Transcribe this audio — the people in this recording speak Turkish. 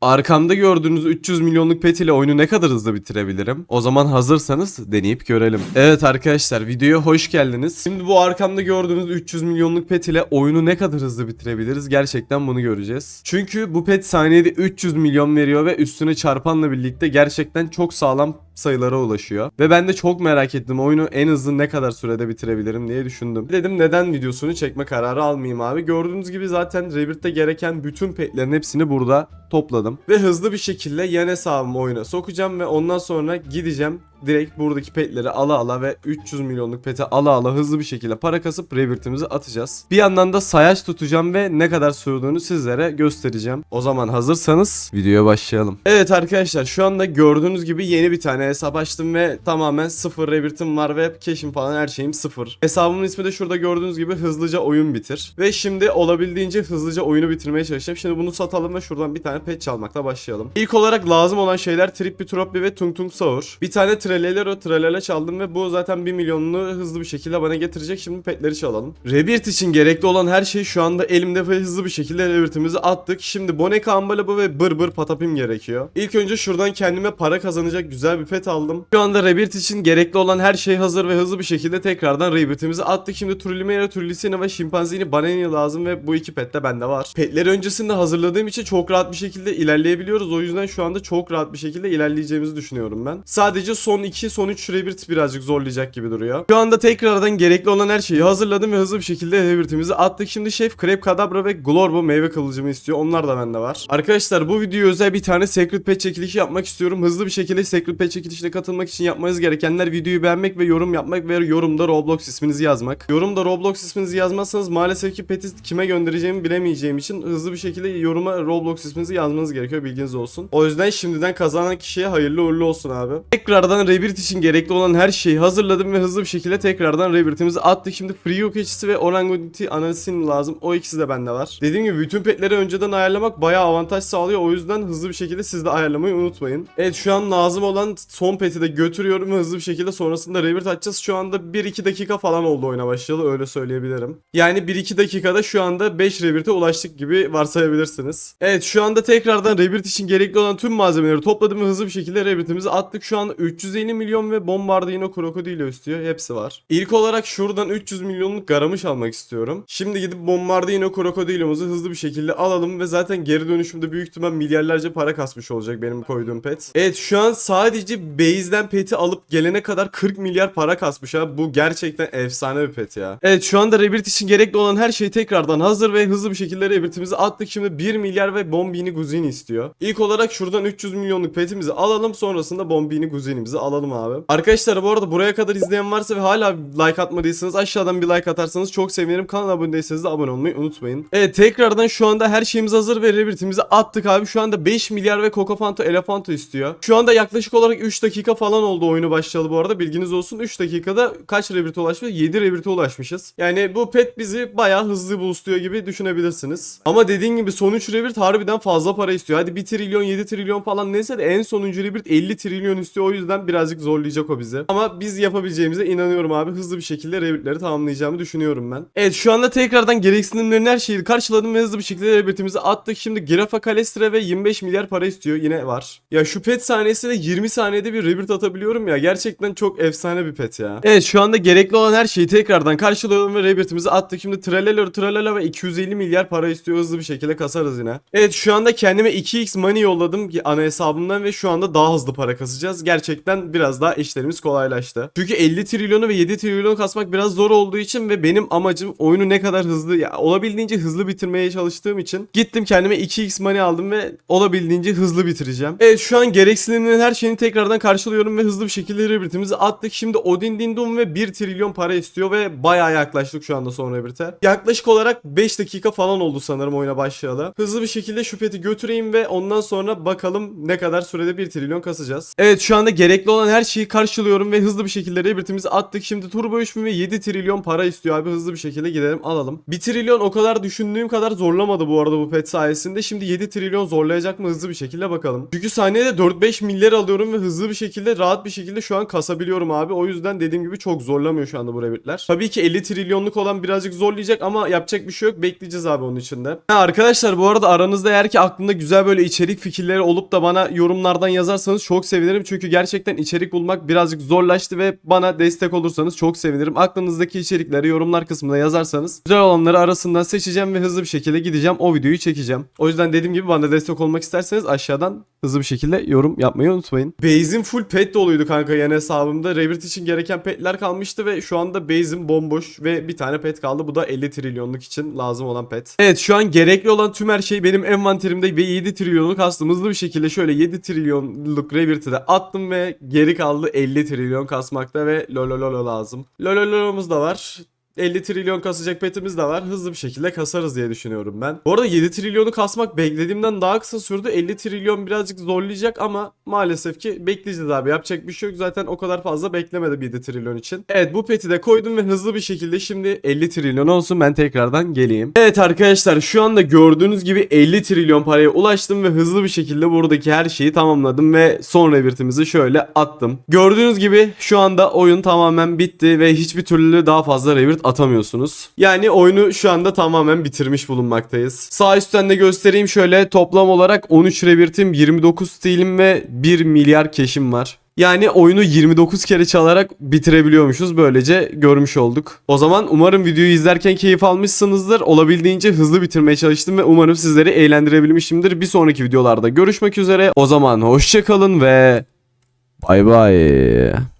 Arkamda gördüğünüz 300 milyonluk pet ile oyunu ne kadar hızlı bitirebilirim? O zaman hazırsanız deneyip görelim. Evet arkadaşlar videoya hoş geldiniz. Şimdi bu arkamda gördüğünüz 300 milyonluk pet ile oyunu ne kadar hızlı bitirebiliriz? Gerçekten bunu göreceğiz. Çünkü bu pet saniyede 300 milyon veriyor ve üstüne çarpanla birlikte gerçekten çok sağlam sayılara ulaşıyor. Ve ben de çok merak ettim oyunu en hızlı ne kadar sürede bitirebilirim diye düşündüm. Dedim neden videosunu çekme kararı almayayım abi. Gördüğünüz gibi zaten Rebirth'te gereken bütün petlerin hepsini burada topladım. Ve hızlı bir şekilde yan hesabımı oyuna sokacağım ve ondan sonra gideceğim direkt buradaki petleri ala ala ve 300 milyonluk peti ala ala hızlı bir şekilde para kasıp Rebirth'imizi atacağız. Bir yandan da sayaç tutacağım ve ne kadar sürdüğünü sizlere göstereceğim. O zaman hazırsanız videoya başlayalım. Evet arkadaşlar şu anda gördüğünüz gibi yeni bir tane hesap açtım ve tamamen sıfır Rebirth'im var ve cash'im falan her şeyim sıfır. Hesabımın ismi de şurada gördüğünüz gibi hızlıca oyun bitir. Ve şimdi olabildiğince hızlıca oyunu bitirmeye çalışacağım. Şimdi bunu satalım ve şuradan bir tane pet çalmakla başlayalım. İlk olarak lazım olan şeyler Trippi Troppi ve Tung Tung Saur. Bir tane Trelelero Trelele çaldım ve bu zaten 1 milyonunu hızlı bir şekilde bana getirecek. Şimdi petleri çalalım. Rebirth için gerekli olan her şey şu anda elimde ve hızlı bir şekilde Rebirth'imizi attık. Şimdi Boneka Ambalabı ve Bır Bır Patapim gerekiyor. İlk önce şuradan kendime para kazanacak güzel bir pet aldım. Şu anda Rebirth için gerekli olan her şey hazır ve hızlı bir şekilde tekrardan Rebirth'imizi attık. Şimdi Trulimera, Trulicina ve Şimpanzini Banani lazım ve bu iki pet de bende var. Petleri öncesinde hazırladığım için çok rahat bir şekilde ilerleyebiliyoruz. O yüzden şu anda çok rahat bir şekilde ilerleyeceğimizi düşünüyorum ben. Sadece son 2, son 3 Rebirth birazcık zorlayacak gibi duruyor. Şu anda tekrardan gerekli olan her şeyi hazırladım ve hızlı bir şekilde Rebirth'imizi attık. Şimdi Şef Krep Kadabra ve Glorbo meyve kılıcımı istiyor. Onlar da bende var. Arkadaşlar bu videoya özel bir tane Secret Pet çekilişi yapmak istiyorum. Hızlı bir şekilde Secret Pet çekilişine katılmak için yapmanız gerekenler videoyu beğenmek ve yorum yapmak ve yorumda Roblox isminizi yazmak. Yorumda Roblox isminizi yazmazsanız maalesef ki peti kime göndereceğimi bilemeyeceğim için hızlı bir şekilde yoruma Roblox isminizi yazmanız gerekiyor bilginiz olsun. O yüzden şimdiden kazanan kişiye hayırlı uğurlu olsun abi. Tekrardan Rabbit için gerekli olan her şeyi hazırladım ve hızlı bir şekilde tekrardan Rabbit'imizi attık. Şimdi Free Yok keçisi ve Oranguti analisin lazım. O ikisi de bende var. Dediğim gibi bütün petleri önceden ayarlamak bayağı avantaj sağlıyor. O yüzden hızlı bir şekilde siz de ayarlamayı unutmayın. Evet şu an lazım olan son peti de götürüyorum ve hızlı bir şekilde sonrasında Rabbit atacağız. Şu anda 1-2 dakika falan oldu oyuna başlayalı öyle söyleyebilirim. Yani 1-2 dakikada şu anda 5 Rabbit'e ulaştık gibi varsayabilirsiniz. Evet şu anda tekrardan Rabbit için gerekli olan tüm malzemeleri topladım ve hızlı bir şekilde Rabbit'imizi attık. Şu an 300 150 milyon ve Bombardino Krokodilo istiyor. Hepsi var. İlk olarak şuradan 300 milyonluk garamış almak istiyorum. Şimdi gidip Bombardino Krokodilo'muzu hızlı bir şekilde alalım ve zaten geri dönüşümde büyük ihtimal milyarlarca para kasmış olacak benim koyduğum pet. Evet şu an sadece base'den peti alıp gelene kadar 40 milyar para kasmış ha. Bu gerçekten efsane bir pet ya. Evet şu anda Rebirth için gerekli olan her şey tekrardan hazır ve hızlı bir şekilde Rebirth'imizi attık. Şimdi 1 milyar ve Bombini Guzini istiyor. İlk olarak şuradan 300 milyonluk petimizi alalım. Sonrasında Bombini Guzini'mizi alalım abi. Arkadaşlar bu arada buraya kadar izleyen varsa ve hala like atmadıysanız aşağıdan bir like atarsanız çok sevinirim. Kanala abone değilseniz de abone olmayı unutmayın. Evet tekrardan şu anda her şeyimiz hazır ve Rebirth'imizi attık abi. Şu anda 5 milyar ve Cocofanto Elefanto istiyor. Şu anda yaklaşık olarak 3 dakika falan oldu oyunu başlayalı bu arada. Bilginiz olsun 3 dakikada kaç Rebirth'e ulaşmış? 7 Rebirth'e ulaşmışız. Yani bu pet bizi bayağı hızlı boostluyor gibi düşünebilirsiniz. Ama dediğim gibi son 3 Rebirth harbiden fazla para istiyor. Hadi 1 trilyon 7 trilyon falan neyse de en sonuncu Rebirth 50 trilyon istiyor. O yüzden birazcık zorlayacak o bizi. Ama biz yapabileceğimize inanıyorum abi. Hızlı bir şekilde Rebirth'leri tamamlayacağımı düşünüyorum ben. Evet şu anda tekrardan gereksinimlerin her şeyi karşıladım ve hızlı bir şekilde Rebirth'imizi attık. Şimdi Girafa Kalestra ve 25 milyar para istiyor. Yine var. Ya şu pet saniyesinde 20 saniyede bir Rebirth atabiliyorum ya. Gerçekten çok efsane bir pet ya. Evet şu anda gerekli olan her şeyi tekrardan karşılıyorum ve Rebirth'imizi attık. Şimdi Tralala Tralala ve 250 milyar para istiyor. Hızlı bir şekilde kasarız yine. Evet şu anda kendime 2x money yolladım ana hesabımdan ve şu anda daha hızlı para kasacağız. Gerçekten biraz daha işlerimiz kolaylaştı. Çünkü 50 trilyonu ve 7 trilyonu kasmak biraz zor olduğu için ve benim amacım oyunu ne kadar hızlı ya olabildiğince hızlı bitirmeye çalıştığım için gittim kendime 2x money aldım ve olabildiğince hızlı bitireceğim. Evet şu an gereksinimlerin her şeyini tekrardan karşılıyorum ve hızlı bir şekilde Rebirth'imizi attık. Şimdi Odin Dindum ve 1 trilyon para istiyor ve bayağı yaklaştık şu anda son Rebirth'e. Yaklaşık olarak 5 dakika falan oldu sanırım oyuna başlayalı. Hızlı bir şekilde şu peti götüreyim ve ondan sonra bakalım ne kadar sürede 1 trilyon kasacağız. Evet şu anda gerekli gerekli olan her şeyi karşılıyorum ve hızlı bir şekilde rebirtimizi attık. Şimdi turbo 3000 ve 7 trilyon para istiyor abi. Hızlı bir şekilde gidelim alalım. 1 trilyon o kadar düşündüğüm kadar zorlamadı bu arada bu pet sayesinde. Şimdi 7 trilyon zorlayacak mı hızlı bir şekilde bakalım. Çünkü saniyede 4-5 milyar alıyorum ve hızlı bir şekilde rahat bir şekilde şu an kasabiliyorum abi. O yüzden dediğim gibi çok zorlamıyor şu anda bu rebirtler. Tabii ki 50 trilyonluk olan birazcık zorlayacak ama yapacak bir şey yok. Bekleyeceğiz abi onun içinde. Ha, arkadaşlar bu arada aranızda eğer ki aklında güzel böyle içerik fikirleri olup da bana yorumlardan yazarsanız çok sevinirim. Çünkü gerçekten içerik bulmak birazcık zorlaştı ve bana destek olursanız çok sevinirim. Aklınızdaki içerikleri yorumlar kısmına yazarsanız güzel olanları arasından seçeceğim ve hızlı bir şekilde gideceğim. O videoyu çekeceğim. O yüzden dediğim gibi bana destek olmak isterseniz aşağıdan hızlı bir şekilde yorum yapmayı unutmayın. Base'im full pet doluydu kanka yani hesabımda. Rebirth için gereken petler kalmıştı ve şu anda base'im bomboş ve bir tane pet kaldı. Bu da 50 trilyonluk için lazım olan pet. Evet şu an gerekli olan tüm her şey benim envanterimde ve 7 trilyonluk kastım. Hızlı bir şekilde şöyle 7 trilyonluk Rebirth'i de attım ve geri kaldı 50 trilyon kasmakta ve lolololo lazım. Lolololomuz da var. 50 trilyon kasacak petimiz de var. Hızlı bir şekilde kasarız diye düşünüyorum ben. Bu arada 7 trilyonu kasmak beklediğimden daha kısa sürdü. 50 trilyon birazcık zorlayacak ama maalesef ki bekleyeceğiz abi. Yapacak bir şey yok. Zaten o kadar fazla beklemedim 7 trilyon için. Evet bu peti de koydum ve hızlı bir şekilde şimdi 50 trilyon olsun ben tekrardan geleyim. Evet arkadaşlar şu anda gördüğünüz gibi 50 trilyon paraya ulaştım ve hızlı bir şekilde buradaki her şeyi tamamladım ve son rebirtimizi şöyle attım. Gördüğünüz gibi şu anda oyun tamamen bitti ve hiçbir türlü daha fazla rebirt atamıyorsunuz. Yani oyunu şu anda tamamen bitirmiş bulunmaktayız. Sağ üstten de göstereyim şöyle toplam olarak 13 rebirtim, 29 stilim ve 1 milyar keşim var. Yani oyunu 29 kere çalarak bitirebiliyormuşuz. Böylece görmüş olduk. O zaman umarım videoyu izlerken keyif almışsınızdır. Olabildiğince hızlı bitirmeye çalıştım ve umarım sizleri eğlendirebilmişimdir. Bir sonraki videolarda görüşmek üzere. O zaman hoşçakalın ve bay bay.